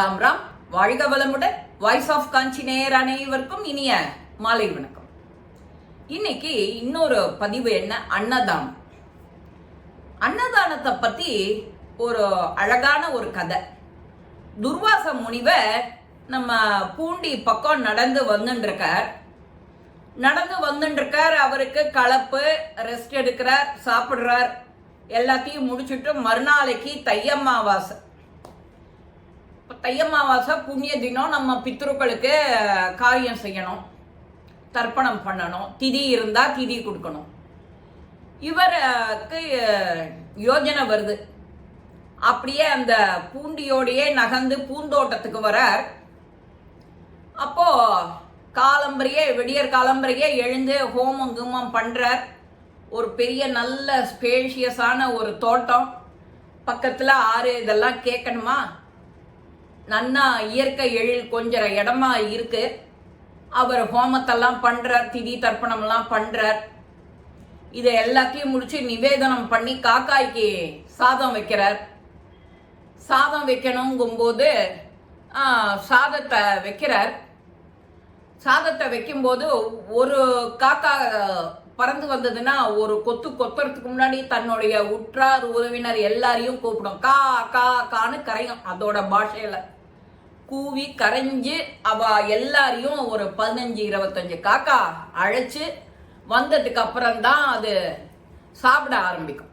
ராம் ராம். வாழ்க வளமுடன். Voice of காஞ்சி நேயர் அனைவருக்கும் இனிய மாலை வணக்கம். இன்னைக்கு இன்னொரு பதிவு என்ன? அன்னதானம். அன்னதானத்தை பத்தி ஒரு அழகான ஒரு கதை. துர்வாச முனிவர் நம்ம பூண்டி பக்கம் நடந்து வந்துருக்கார் நடந்து வந்துருக்கார் அவருக்கு கலப்பு ரெஸ்ட் எடுக்கிறார் சாப்பிடுறார். எல்லாத்தையும் முடிச்சுட்டு மறுநாளைக்கு தையம்மாவாசை. இப்போ தையம்மாவாசை புண்ணிய தினம் நம்ம பித்ருக்களுக்கு காரியம் செய்யணும். தர்ப்பணம் பண்ணணும். திதி இருந்தா திதி கொடுக்கணும். இவருக்கு யோஜனை வருது. அப்படியே அந்த பூண்டியோடையே நகர்ந்து பூந்தோட்டத்துக்கு வரார். அப்போ காலம்பரையே விடியற் காலம்பரையே எழுந்து ஹோமம் குமம் பண்றார். ஒரு பெரிய நல்ல ஸ்பேஷியஸான ஒரு தோட்டம். பக்கத்துல ஆறு இதெல்லாம் கேட்கணுமா? நன்னா இயற்கை எழில் கொஞ்சம் இடமா இருக்கு. அவர் ஹோமத்தெல்லாம் பண்றார் திதி தர்ப்பணம்லாம் பண்றார். இதை எல்லாத்தையும் முடிச்சு நிவேதனம் பண்ணி காக்காய்க்கு சாதம் வைக்கிறார். சாதம் வைக்கணுங்கும்போது சாதத்தை வைக்கிறார். சாதத்தை வைக்கும்போது ஒரு காக்கா பறந்து வந்ததுன்னா ஒரு கொத்து கொத்துறதுக்கு முன்னாடி தன்னுடைய உற்றார் உறவினர் எல்லாரையும் கூப்பிடும். கா கா கான்னு கரையும் அதோட பாஷையில். கூவி கரைஞ்சு அவ எல்லாரையும் ஒரு பதினஞ்சு இருபத்தஞ்சு காக்கா அழைச்சி வந்ததுக்கு அப்புறம்தான் அது சாப்பிட ஆரம்பிக்கும்.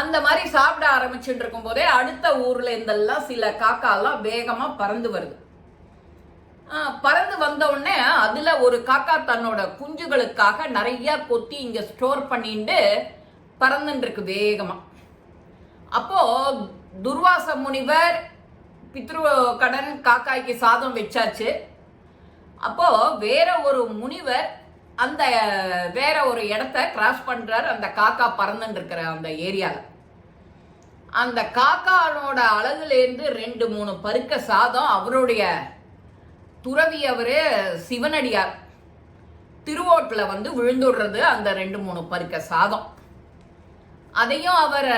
அந்த மாதிரி சாப்பிட ஆரம்பிச்சுட்டு இருக்கும் போதே அடுத்த ஊர்ல இருந்தெல்லாம் சில காக்காலாம் வேகமா பறந்து வருது. பறந்து வந்த உடனே அதுல ஒரு காக்கா தன்னோட குஞ்சுகளுக்காக நிறைய கொத்தி இங்க ஸ்டோர் பண்ணிட்டு பறந்துட்டு இருக்கு வேகமா. அப்போ துர்வாச முனிவர் பித்ரு கடன் காக்காய்க்கு சாதம் வச்சாச்சு. அப்போ வேற ஒரு முனிவர் அந்த வேற ஒரு இடத்த கிராஸ் பண்றாரு. அந்த காக்கா பறந்துட்டு இருக்கிற அந்த ஏரியால. அந்த காக்கானோட அழகுலேருந்து ரெண்டு மூணு பருக்க சாதம் அவருடைய துறவி அவரு சிவனடியார் திருவோட்டில் வந்து விழுந்துடுறது அந்த ரெண்டு மூணு பருக்க சாதம். அதையும் அவர்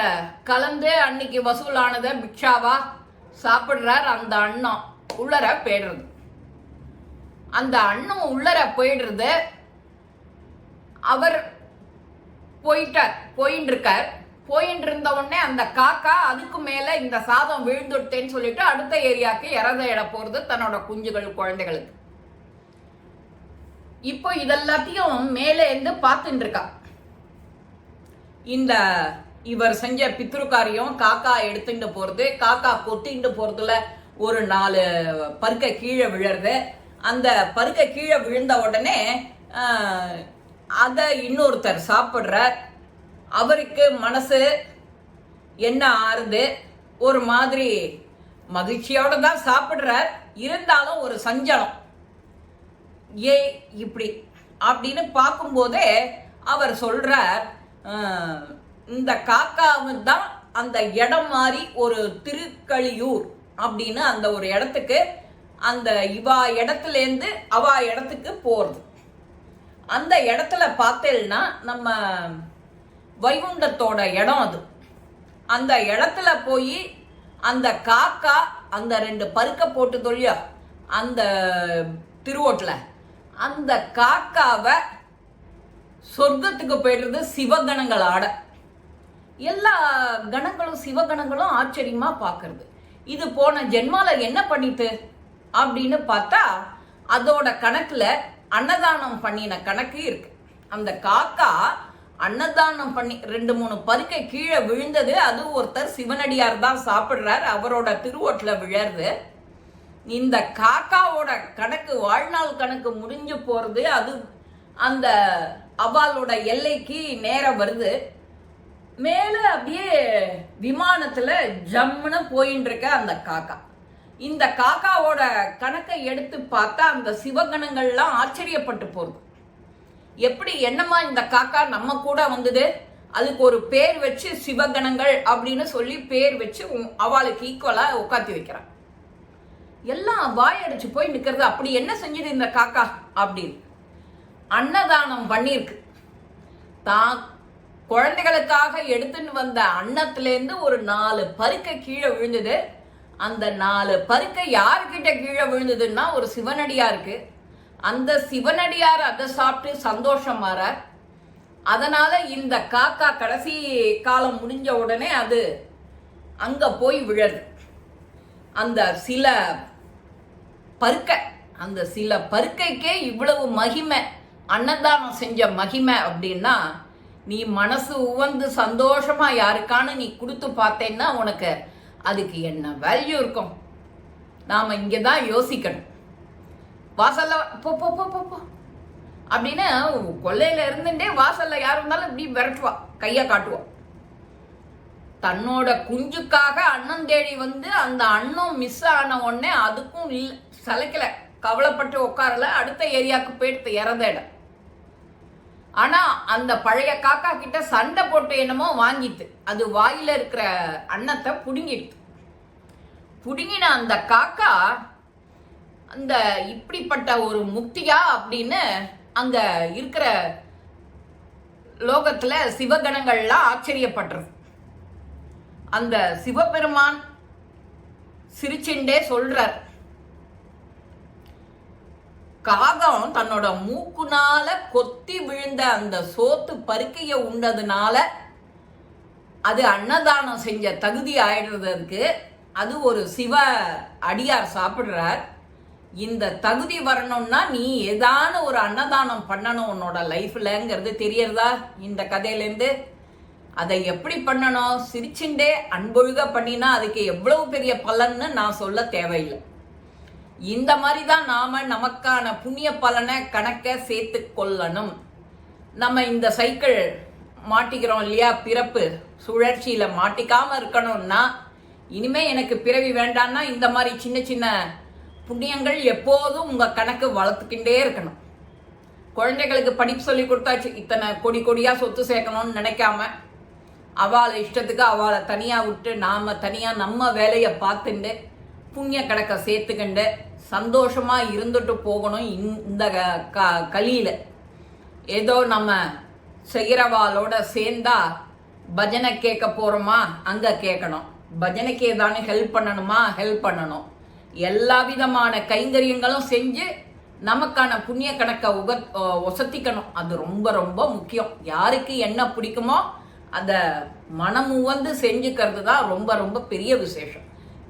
கலந்து அன்னைக்கு வசூலானதை பிக்ஷாவா சாப்பிடுறார் அந்த அண்ணம் உள்ளர போயிடுறது. அந்த அண்ணம் உள்ளர போயிடுறது. அவர் போயிட்டார் போயின்னு இருக்கார் போயின்னு இருந்த உடனே அந்த காக்கா அதுக்கு மேல இந்த சாதம் விழுந்துட்டேன்னு சொல்லிட்டு அடுத்த ஏரியாக்கு இறத இட போறது தன்னோட குஞ்சுகள் குழந்தைகளுக்கு. இப்போ இதெல்லாத்தையும் மேலே இருந்து பார்த்துட்டு இருக்கா இந்த இவர் செஞ்ச பித்ருக்காரியம் காக்கா எடுத்துட்டு போறது காக்கா கொத்திட்டு போறதுல ஒரு நாலு பருக்க கீழே விழறது. அந்த பருக்க கீழே விழுந்த உடனே அதை இன்னொருத்தர் சாப்பிட்ற அவருக்கு மனசு என்ன ஆறுது? ஒரு மாதிரி மகிழ்ச்சியோட தான் சாப்பிட்றார். இருந்தாலும் ஒரு சஞ்சலம். ஏ இப்படி அப்படின்னு பார்க்கும்போதே அவர் சொல்றார் இந்த காக்காவும் தான் அந்த இடம் மாதிரி ஒரு திருக்களியூர் அப்படின்னு அந்த ஒரு இடத்துக்கு அந்த இவா இடத்துலேருந்து அவா இடத்துக்கு போகிறது அந்த இடத்துல பார்த்தேன்னா நம்ம வைகுண்டத்தோட இடம் அது. அந்த இடத்துல போய் அந்த காக்கா அந்த ரெண்டு பருக்க போட்டு தொழியா அந்த திருவோட்டில். அந்த காக்காவை சொர்க்கத்துக்கு போயிடுறது சிவகணங்கள் ஆட. எல்லா கணங்களும் சிவகணங்களும் ஆச்சரியமா பார்க்கறது. இது போன ஜென்மால என்ன பண்ணிட்டு அப்படின்னு பார்த்தா அதோட கணக்குல அன்னதானம் பண்ணின கணக்கு இருக்கு. அந்த காக்கா அன்னதானம் பண்ணி ரெண்டு மூணு பருக்கை கீழே விழுந்தது. அது ஒருத்தர் சிவனடியார் தான் சாப்பிடுறார். அவரோட திருவோட்டில் விழருது இந்த காக்காவோட கணக்கு வாழ்நாள் கணக்கு முடிஞ்சு போறது. அது அந்த அவாலோட எல்லைக்கு நேரம் வருது. மேல அப்படியே விமானத்துல ஜம்முன்னு போயின்னு இருக்க அந்த காக்கா. இந்த காக்காவோட கணக்கை எடுத்து பார்த்தா அந்த சிவகணங்கள்லாம் ஆச்சரியப்பட்டு போகுது. எப்படி என்னமா இந்த காக்கா நம்ம கூட வந்தது? அதுக்கு ஒரு பேர் வச்சு சிவகணங்கள் அப்படின்னு சொல்லி பேர் வச்சு உம் அவளுக்கு ஈக்குவலா உட்காத்தி வைக்கிறான். எல்லாம் வாயடிச்சு போய் நிற்கிறது அப்படி என்ன செஞ்சது இந்த காக்கா? அப்படின்னு. அன்னதானம் பண்ணியிருக்கு. தான் குழந்தைகளுக்காக எடுத்துன்னு வந்த அன்னத்திலேருந்து ஒரு நாலு பருக்கை கீழே விழுந்தது. அந்த நாலு பருக்கை யாருக்கிட்ட கீழே விழுந்ததுன்னா ஒரு சிவனடியாருக்கு. அந்த சிவனடியார் அதை சாப்பிட்டு சந்தோஷம் மாறார் அதனால இந்த காக்கா கடைசி காலம் முடிஞ்ச உடனே அது அங்க போய் விழது. அந்த சில பருக்கை அந்த சில பருக்கைக்கே இவ்வளவு மகிமை அன்னதானம் செஞ்ச மகிமை அப்படின்னா நீ மனசு உவந்து சந்தோஷமா யாருக்கானு நீ கொடுத்து பார்த்தேன்னா உனக்கு அதுக்கு என்ன வேல்யூ இருக்கும்? நாம இங்கே தான் யோசிக்கணும். வாசல்ல போ போ போ போ போ. அப்படின்னு கொள்ளையில இருந்துட்டே வாசல்ல யார் இருந்தாலும் இப்படி விரட்டுவா கையை காட்டுவா. தன்னோட குஞ்சுக்காக அண்ணன் தேடி வந்து அந்த அண்ணன் மிஸ் ஆன உடனே அதுக்கும் இல்லை சளைக்கல. கவலைப்பட்டு உட்காரல அடுத்த ஏரியாவுக்கு போயிட்டு இடம் ஆனா அந்த பழைய காக்கா கிட்ட சண்டை போட்டு என்னமோ வாங்கிட்டு அது வாயில இருக்கிற அன்னத்தை புடுங்கிடுது. புடுங்கின அந்த காக்கா அந்த இப்படிப்பட்ட ஒரு முக்தியா அப்படின்னு அங்க இருக்கிற லோகத்துல சிவகணங்கள்லாம் ஆச்சரியப்படுறது. அந்த சிவபெருமான் சிரிச்சுண்டே சொல்றார். காகம் தன்னோட மூக்குனால கொத்தி விழுந்த அந்த சோத்து பருக்கைய உண்டதுனால அது அன்னதானம் செஞ்ச தகுதி ஆயிடுறதுக்கு அது ஒரு சிவ அடியார் சாப்பிடுறார். இந்த தகுதி வரணும்னா நீ ஏதான ஒரு அன்னதானம் பண்ணணும் உன்னோட லைஃப்லங்கிறது தெரியறதா இந்த கதையிலேருந்து அதை எப்படி பண்ணணும்? சிரிச்சுண்டே அன்பொழுக பண்ணினா அதுக்கு எவ்வளவு பெரிய பலன்னு நான் சொல்ல தேவையில்லை. இந்த மாதிரி தான் நாம நமக்கான புண்ணிய பலனை கணக்க சேர்த்து கொள்ளணும். நம்ம இந்த சைக்கிள் மாட்டிக்கிறோம் இல்லையா? பிறப்பு சுழற்சியில மாட்டிக்காம இருக்கணும்னா இனிமே எனக்கு பிறவி வேண்டாம்னா இந்த மாதிரி சின்ன சின்ன புண்ணியங்கள் எப்போதும் உங்க கணக்கு வளர்த்துக்கிட்டே இருக்கணும். குழந்தைகளுக்கு படிப்பு சொல்லி கொடுத்தாச்சு இத்தனை கொடி கொடியா சொத்து சேர்க்கணும்னு நினைக்காம அவளை இஷ்டத்துக்கு அவளை தனியா விட்டு நாம தனியா நம்ம வேலையை பார்த்துண்டு புண்ணிய கணக்கை சேர்த்துக்கிண்டு சந்தோஷமா இருந்துட்டு போகணும் இந்த க- க- கலியில. ஏதோ நம்ம செய்கிறவாளோட சேர்ந்தா பஜனை கேட்க போறோமா? அங்க கேட்கணும். பஜனைக்கு ஏதானு ஹெல்ப் பண்ணணுமா? ஹெல்ப் பண்ணணும். எல்லா விதமான கைங்கரியங்களும் செஞ்சு நமக்கான புண்ணிய கணக்கை உக ஒசத்திக்கணும் அது ரொம்ப ரொம்ப முக்கியம். யாருக்கு என்ன பிடிக்குமோ அதை மனமுவந்து செஞ்சுக்கிறது தான் ரொம்ப ரொம்ப பெரிய விசேஷம்.